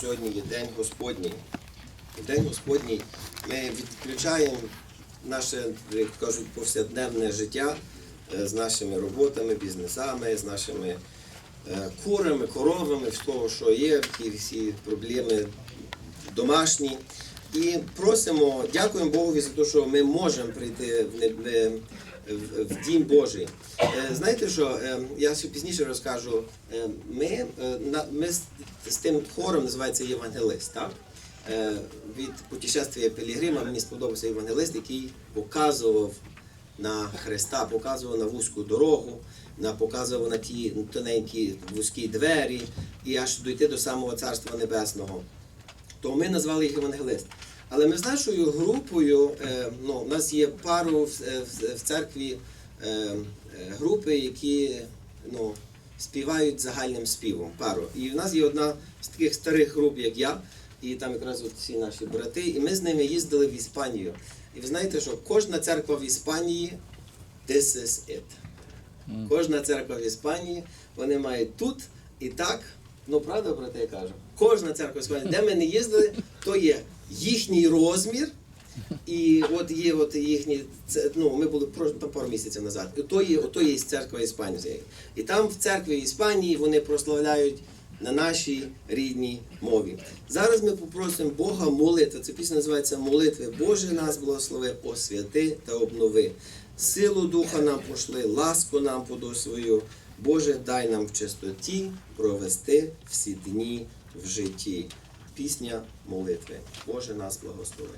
сьогодні є День Господній. І День Господній ми відключаємо наше, як кажуть, повсякденне життя е, з нашими роботами, бізнесами, з нашими е, курами, коровами, з того, що є, всі проблеми домашні. І просимо, дякуємо Богові за те, що ми можемо прийти в, в, Дім Божий. Е, Знаєте що, е, я ще пізніше розкажу. Е, Ми, ми з, тим хором називається Євангелист. Так? Від путешествия Пілігрима мені сподобався євангелист, який показував на Христа, показував на вузьку дорогу, на показував на ті тоненькі вузькі двері і аж дойти до самого Царства Небесного то ми назвали їх евангелист. Але ми з нашою групою, е, ну, у нас є пару в, е, церкві е, групи, які ну, співають загальним співом. Пару. І в нас є одна з таких старих груп, як я, і там якраз от всі наші брати, і ми з ними їздили в Іспанію. І ви знаєте, що кожна церква в Іспанії this is it. Кожна церква в Іспанії, вони мають тут і так. Ну, правда, про те я кажу. Кожна церква Іспанії, де ми не їздили, то є їхній розмір. І от є от їхні, це, ну, ми були там пару місяців назад. І то є, ото є церква Іспанії. І там в церкві Іспанії вони прославляють на нашій рідній мові. Зараз ми попросимо Бога молитви. Ця пісня називається Молитви. Боже нас благослови, освяти та обнови. Силу Духа нам пошли, ласку нам подай свою. Боже, дай нам в чистоті провести всі дні в житті. Пісня молитви. Боже нас благослови.